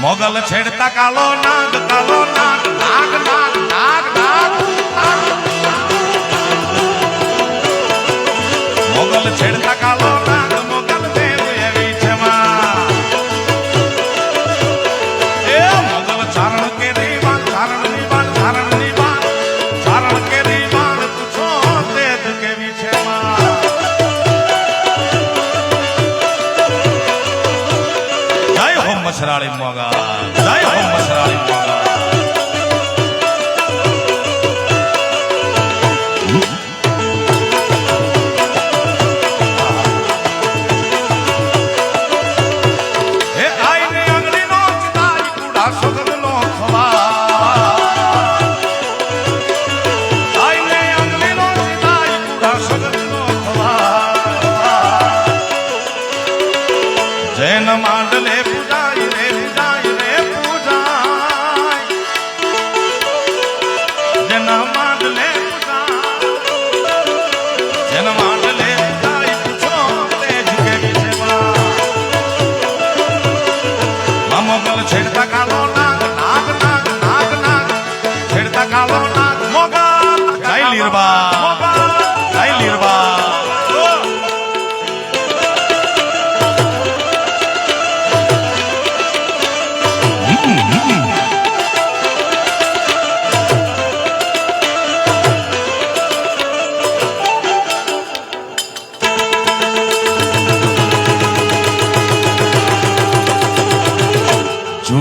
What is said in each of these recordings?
મોગલ છેડતા કાલો નાગ કાલો નાગ નાગ નાગ નાગ નાગ. મોગલ છેડતા કાલો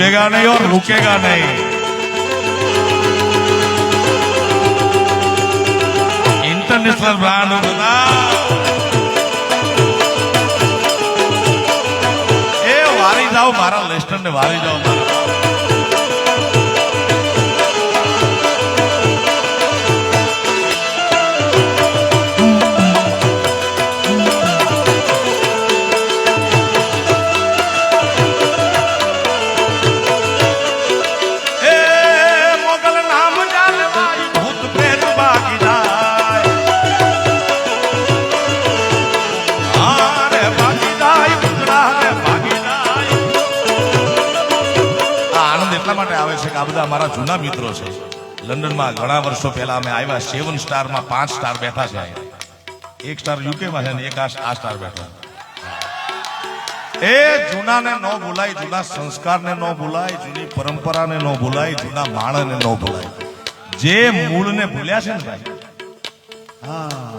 झुकेगा नहीं और रुकेगा नहीं इंटरनेशनल ब्रांड बता એ વારી જાઓ મારા લેસ્ટર ને વારી જાઓ જૂના મિત્રો છે. લંડનમાં ઘણા વર્ષો પહેલા અમે આવ્યા, સેવન સ્ટારમાં પાંચ સ્ટાર બેઠા છે. એક સ્ટાર યુકેમાં છે ને એક આ સ્ટાર બેઠો એ જૂનાને ન ભૂલાય, જૂના સંસ્કારને ન ભૂલાય, જૂની પરંપરાને ન ભૂલાય, જૂના માણસને ન ભૂલાય. જે મૂળને ભૂલ્યા છે ને ભાઈ, હા,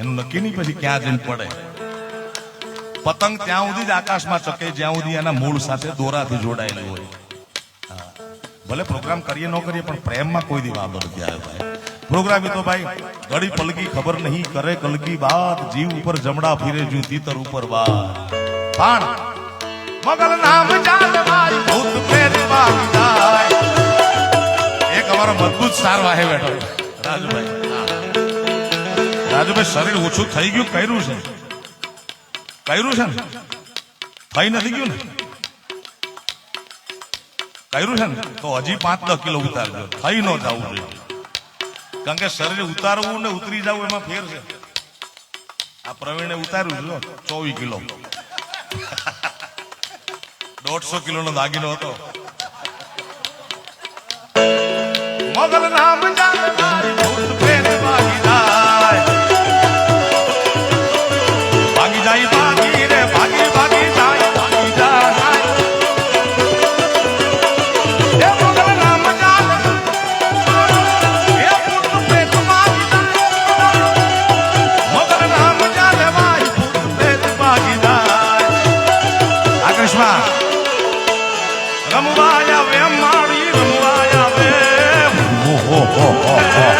એનું નક્કી નહીં પછી ક્યાં જઈને પડે. પતંગ ત્યાં સુધી જ આકાશમાં ચકે, જ્યાં સુધી એના મૂળ સાથે દોરાથી જોડાયેલું હોય. ભલે પ્રોગ્રામ કરીએ ન કરીએ, પણ પ્રેમમાં કોઈ દી વાંધો નથી આવ્યો ભાઈ. પ્રોગ્રામ તો ભાઈ, ગળી પલકી ખબર નહીં કરે કલકી વાત જીવ ઉપર જમડા ફીરે જુ તીતર ઉપર વાત પણ મગલ નામ જાનવાય ભૂત પ્રેત મારી જાય. એક અમારો મજબૂત સાર વાહે બેઠો રાજુભાઈ. રાજુભાઈ, શરીર ઓછું થઈ ગયું, કર્યું છે. કર્યું છે ને? થઈ નથી ગયું ને? કર્યું છે ને? તો હજી પાંચ દસ કિલો ઉતારજો. થઈ ન જવું જોઈએ. કારણ કે શરીર ઉતારવું ને ઉતરી જવું એમાં ફેર છે. આ પ્રવીણે ઉતાર્યું છે ચોવીસ કિલો. દોઢસો કિલો નો દાગીનો હતો. મોગલ નામ જાનવાય oh, oh.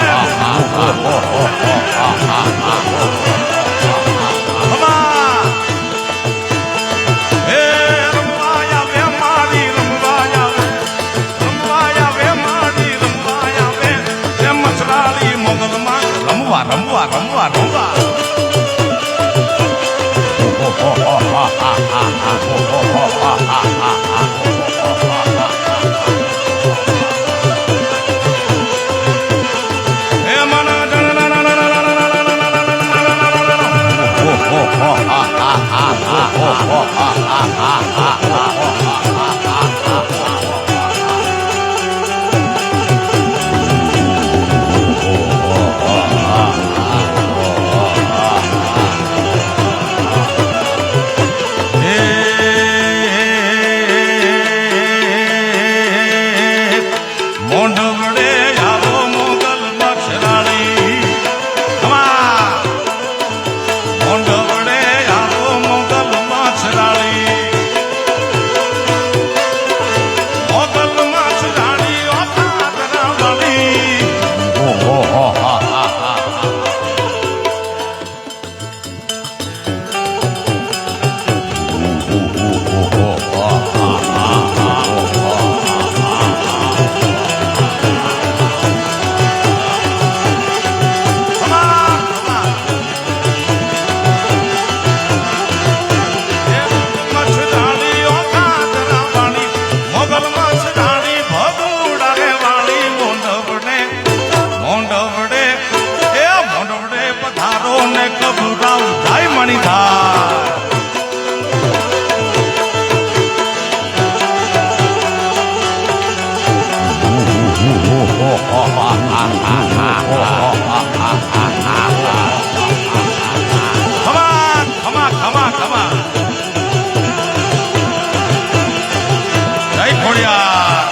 ખોડિયા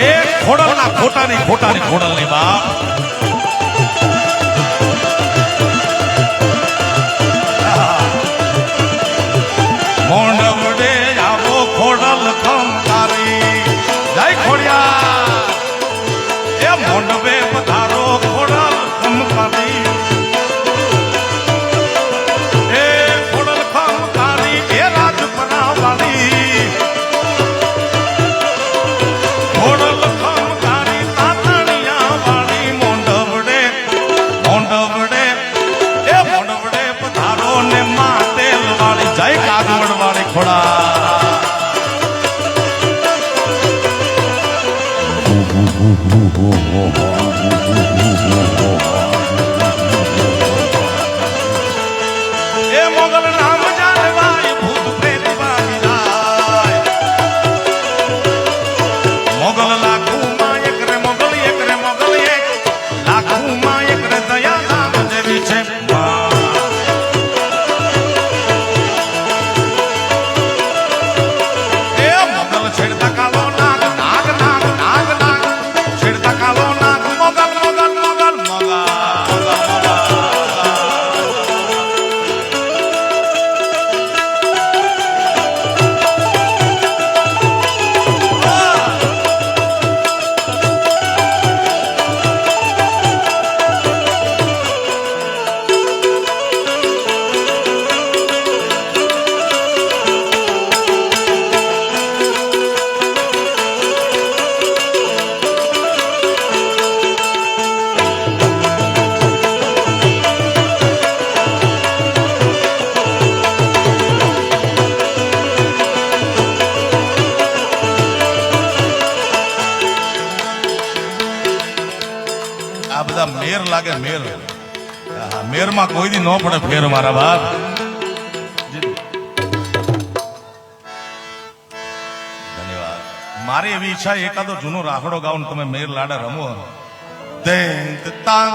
એ ખોડલના ખોટાની ખોટાની ખોડલની બાપ. Aku પણ ફેર મારા બાપ. મારી એવી ઈચ્છા, એકાદો જૂનો રાફડો ગાઉન તમે મેર લાડા રમો. તે તાંગ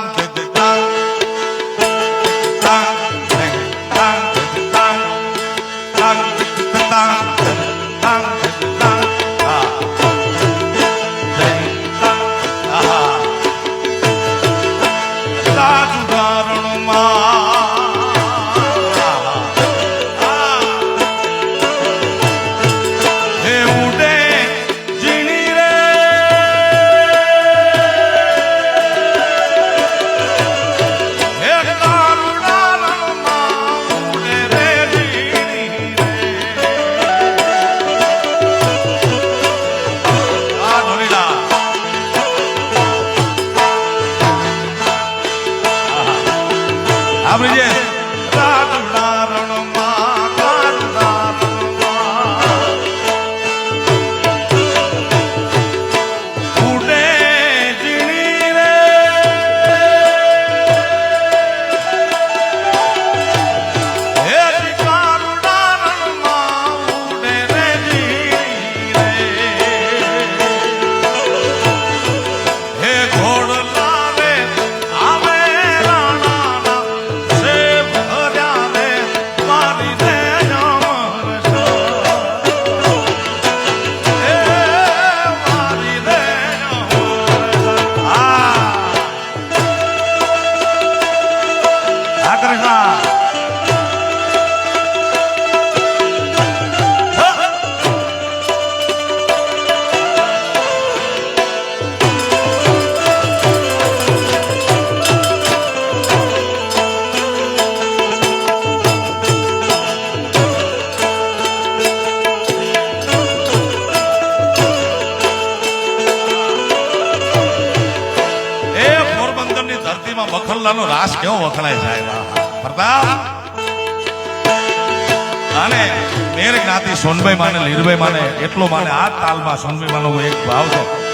પોરબંદરની ધરતીમાં મખલ્લા નો રાસ કેવો વખણાય સાહેબ? પ્રતાપ? અને મેર જ્ઞાતિ સોનભાઈ માને, લીરભાઈ માને, એટલો માને આ તાલમાં સોનભાઈ માનો એક ભાવ છે.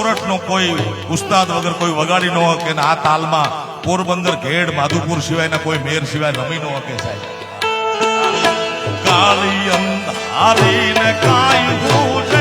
સોરઠનો કોઈ ઉસ્તાદ વગર કોઈ વગાડી ન ને આ તાલમાં પોરબંદર ઘેડ, માધુપુર સિવાયના કોઈ મેર સિવાય રમી ન શકે સાહેબ. કાળી અંધારી ને કાંઈ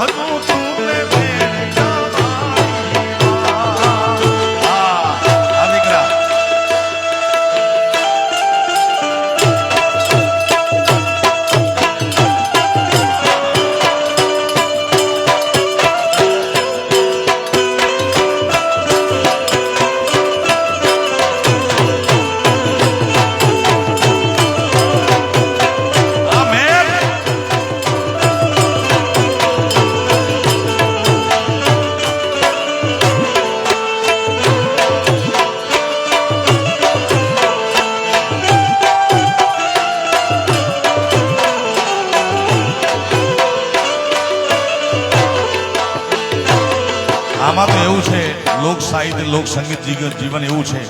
ભગવું તું સાહિત્ય લોક સંગીત જીવન એવું છે.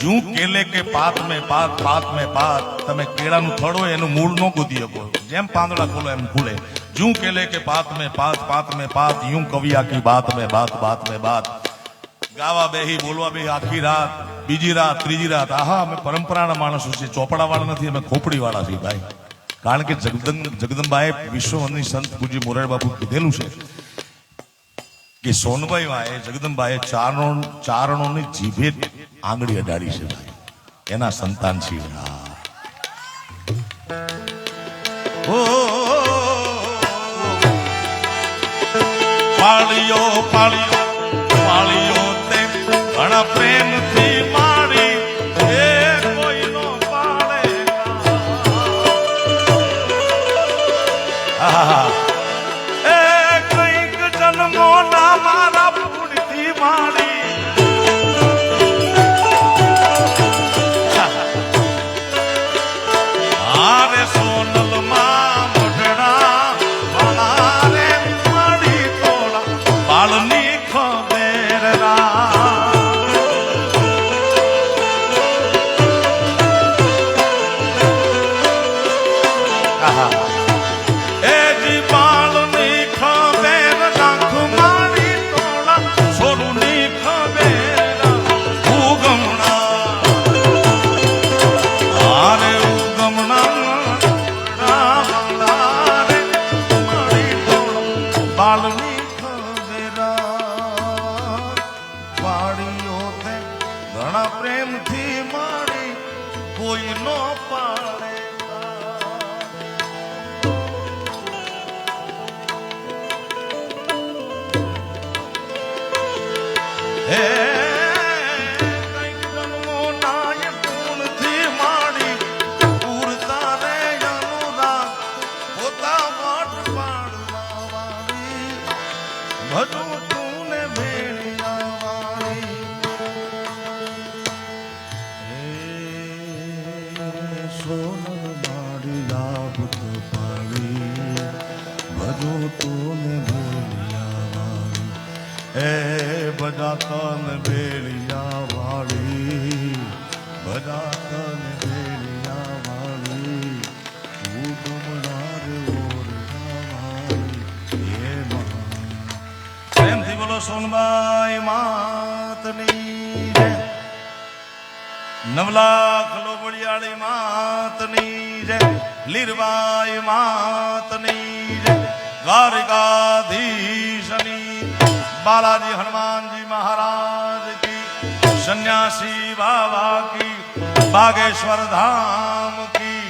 જું કેલે કે પાત મેં પાત પાત મેં પાત, તમે કેળાનું થડ એનું મૂળ ન ગોદી શકો. જેમ પાંદડા ખોલો એમ ખુલે. જું કેલે કે પાત મેં પાત પાત મેં પાત, યું કવિયા કી બાત મેં બાત બાત મેં બાત. ગાવા બેહી, બોલવા બેહી આખી રાત, બીજી રાત, ત્રીજી રાત. આહા, અમે પરંપરાના માણસો છીએ. ચોપડા વાળા નથી, અમે ખોપડી વાળા છીએ ભાઈ. કારણ કે જગદંબ જગદંબાએ વિશ્વની સંત પૂજ્ય મોરારી બાપુ કીધેલું છે. કે સોનભાઈ વાએ જગદંબાએ ચારણો, ચારણોની જીભે આંગળી અડાડી છે ભાઈ. એના સંતાન છે પાળિયો પાળિયો પાળિયો પ્રેમથી ભજુ તું ને ભેળિયા એ બજાતન ભેળિયા વાળી બજાતન ભેળિયા વાળી તું ગમનાર પ્રેમથી બોલો સોનબાઈ માતની નવલાખ લોબડિયાળી માતની જય લીરબાઈ માતની દ્વારિકાધીશની બાલાજી હનુમાનજી મહારાજ કી સન્યાસી બાબા કી બાગેશ્વર ધામ કી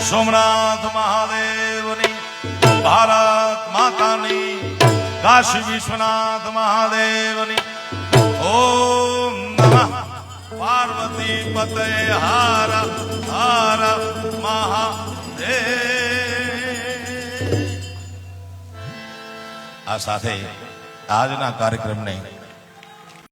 સોમનાથ મહાદેવની ભારત માતાની કાશી વિશ્વનાથ મહાદેવની ઓમ નમઃ પાર્વતી પતે હાર હાર મહાદેવ આ સાથે આજના કાર્યક્રમને